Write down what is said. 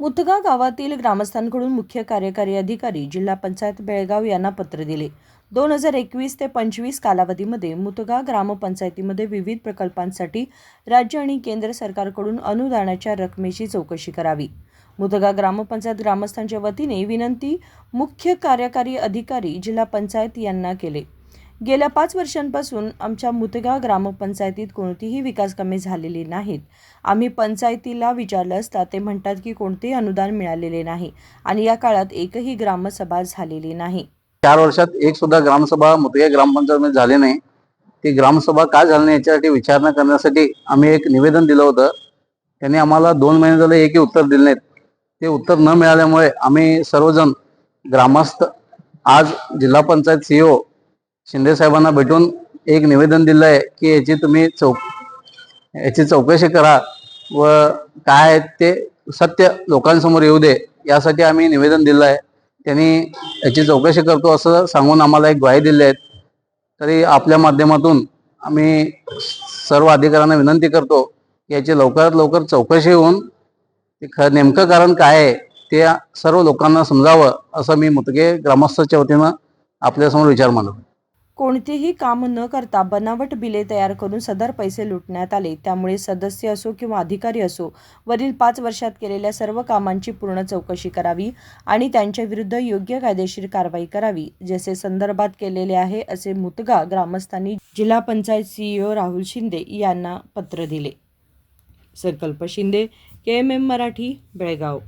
मुतगा गावातील ग्रामस्थांकडून मुख्य कार्यकारी अधिकारी जिल्हा पंचायत बेळगाव यांना पत्र दिले. दोन हजार एकवीस ते पंचवीस कालावधीमध्ये मुतगा ग्रामपंचायतीमध्ये विविध प्रकल्पांसाठी राज्य आणि केंद्र सरकारकडून अनुदानाच्या रकमेची चौकशी करावी. मुतगा ग्रामपंचायत ग्रामस्थांच्या वतीने विनंती मुख्य कार्यकारी अधिकारी जिल्हा पंचायत यांना केले. गेल्या पाच वर्षांपासून आमच्या मुतगा ग्रामपंचायतीत कोणतीही विकास कामे झालेली नाहीत. आम्ही पंचायतीला विचारलं असता ते म्हणतात की कोणतेही अनुदान मिळालेले नाही आणि या काळात एकही ग्रामसभा झालेली नाही. चार वर्षात एक सुद्धा ग्रामसभा मुतगाव ग्रामपंचायतमध्ये झाली नाही. ती ग्रामसभा का झाली नाही याच्यासाठी विचारणा करण्यासाठी आम्ही एक निवेदन दिलं होतं. त्यांनी आम्हाला दोन महिने झाले एकही उत्तर दिले नाहीत. ते उत्तर न मिळाल्यामुळे आम्ही सर्वजण ग्रामस्थ आज जिल्हा पंचायत सीईओ शिंदे साहेबांना भेटून एक निवेदन दिलं आहे की याची तुम्ही चौक याची चौकशी करा व काय आहे ते सत्य लोकांसमोर येऊ दे यासाठी आम्ही निवेदन दिलं आहे त्यांनी याची चौकशी करतो असं सांगून आम्हाला एक ग्वाही दिली आहेत तरी आपल्या माध्यमातून आम्ही सर्व अधिकाऱ्यांना विनंती करतो की याची लवकरात लवकर चौकशी होऊन ख नेमकं कारण काय आहे ते सर्व लोकांना समजावं असं मी मुतगे ग्रामस्थाच्या वतीनं आपल्यासमोर विचार मांडतो. कोणतीही काम न करता बनावट बिले तयार करून सदर पैसे लुटण्यात आले. त्यामुळे सदस्य असो किंवा अधिकारी असो वरील पाच वर्षात केलेल्या सर्व कामांची पूर्ण चौकशी करावी आणि त्यांच्याविरुद्ध योग्य कायदेशीर कारवाई करावी जसे संदर्भात केलेले आहे असे मुतगा ग्रामस्थांनी जिल्हा पंचायत सीईओ राहुल शिंदे यांना पत्र दिले. Sankalp Shinde K M M Marathi Belgaum.